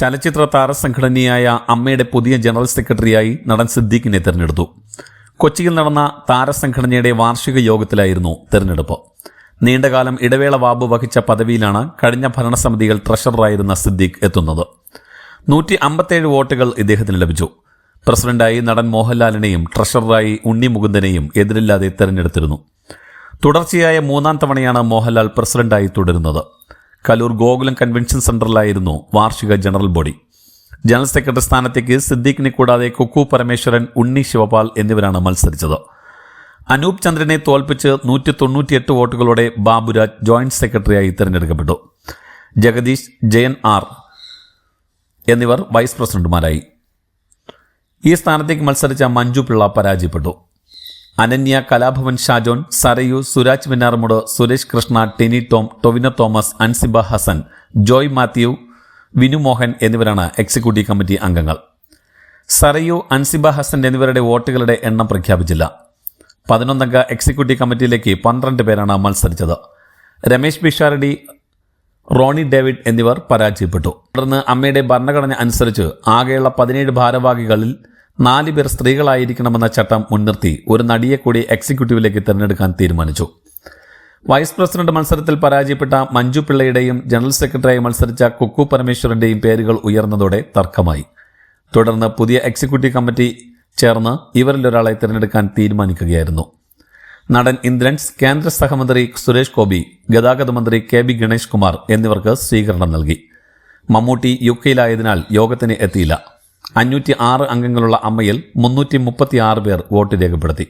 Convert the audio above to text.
ചലച്ചിത്ര താരസംഘടനയായ അമ്മയുടെ പുതിയ ജനറൽ സെക്രട്ടറിയായി നടൻ സിദ്ദീഖിനെ തിരഞ്ഞെടുത്തു. കൊച്ചിയിൽ നടന്ന താരസംഘടനയുടെ വാർഷിക യോഗത്തിലായിരുന്നു തെരഞ്ഞെടുപ്പ്. നീണ്ടകാലം ഇടവേള വാബു വഹിച്ച പദവിയിലാണ് കഴിഞ്ഞ ഭരണസമിതികൾ ട്രഷററായിരുന്ന സിദ്ദീഖ് എത്തുന്നത്. നൂറ്റി അമ്പത്തേഴ് വോട്ടുകൾ ഇദ്ദേഹത്തിന് ലഭിച്ചു. പ്രസിഡന്റായി നടൻ മോഹൻലാലിനെയും ട്രഷററായി ഉണ്ണി മുകുന്ദനെയും എതിരില്ലാതെ തെരഞ്ഞെടുത്തിരുന്നു. തുടർച്ചയായ മൂന്നാം തവണയാണ് മോഹൻലാൽ പ്രസിഡന്റായി തുടരുന്നത്. കലൂർ ഗോകുലം കൺവെൻഷൻ സെന്ററിലായിരുന്നു വാർഷിക ജനറൽ ബോഡി. ജനറൽ സെക്രട്ടറി സ്ഥാനത്തേക്ക് സിദ്ദീഖിനെ കൂടാതെ കുക്കു പരമേശ്വരൻ ഉണ്ണി ശിവപാൽ എന്നിവരാണ് മത്സരിച്ചത്. അനൂപ് ചന്ദ്രനെ തോൽപ്പിച്ച് നൂറ്റി തൊണ്ണൂറ്റിയെട്ട് വോട്ടുകളോടെ ബാബുരാജ് ജോയിന്റ് സെക്രട്ടറിയായി തിരഞ്ഞെടുക്കപ്പെട്ടു. ജഗദീഷ് ജയൻ ആർ എന്നിവർ വൈസ് പ്രസിഡന്റുമാരായി. ഈ സ്ഥാനത്തേക്ക് മത്സരിച്ച മഞ്ജു പിള്ള പരാജയപ്പെട്ടു. അനന്യ കലാഭവൻ ഷാജോൻ സരയു സുരാജ് വെന്നാറമുട് സുരേഷ് കൃഷ്ണ ടെനി ടോം ടൊവിന തോമസ് അൻസിബ ഹസൻ ജോയ് മാത്യു വിനു മോഹൻ എന്നിവരാണ് എക്സിക്യൂട്ടീവ് കമ്മിറ്റി അംഗങ്ങൾ. സരയു അൻസിബ ഹസൻ എന്നിവരുടെ വോട്ടുകളുടെ എണ്ണം പ്രഖ്യാപിച്ചില്ല. പതിനൊന്നംഗ എക്സിക്യൂട്ടീവ് കമ്മിറ്റിയിലേക്ക് പന്ത്രണ്ട് പേരാണ് മത്സരിച്ചത്. രമേശ് ബിഷാരടി റോണി ഡേവിഡ് എന്നിവർ പരാജയപ്പെട്ടു. തുടർന്ന് അമ്മയുടെ ഭരണഘടന അനുസരിച്ച് ആകെയുള്ള പതിനേഴ് ഭാരവാഹികളിൽ നാല് പേർ സ്ത്രീകളായിരിക്കണമെന്ന ചട്ടം മുൻനിർത്തി ഒരു നടിയെ കൂടി എക്സിക്യൂട്ടീവിലേക്ക് തിരഞ്ഞെടുക്കാൻ തീരുമാനിച്ചു. വൈസ് പ്രസിഡന്റ് മത്സരത്തിൽ പരാജയപ്പെട്ട മഞ്ജു പിള്ളയുടെയും ജനറൽ സെക്രട്ടറിയായി മത്സരിച്ച കുക്കു പരമേശ്വരന്റെയും പേരുകൾ ഉയർന്നതോടെ തർക്കമായി. തുടർന്ന് പുതിയ എക്സിക്യൂട്ടീവ് കമ്മിറ്റി ചേർന്ന് ഇവരിൽ ഒരാളെ തിരഞ്ഞെടുക്കാൻ തീരുമാനിക്കുകയായിരുന്നു. നടൻ ഇന്ദ്രൻസ് കേന്ദ്ര സഹമന്ത്രി സുരേഷ് ഗോപി ഗതാഗത മന്ത്രി കെ ബി ഗണേഷ് കുമാർ എന്നിവർക്ക് സ്വീകരണം നൽകി. മമ്മൂട്ടി യു കെയിലായതിനാൽ യോഗത്തിന് എത്തിയില്ല. അഞ്ഞൂറ്റി ആറ് അംഗങ്ങളുള്ള അമ്മയിൽ മുന്നൂറ്റി മുപ്പത്തി ആറ് പേർ വോട്ട് രേഖപ്പെടുത്തി.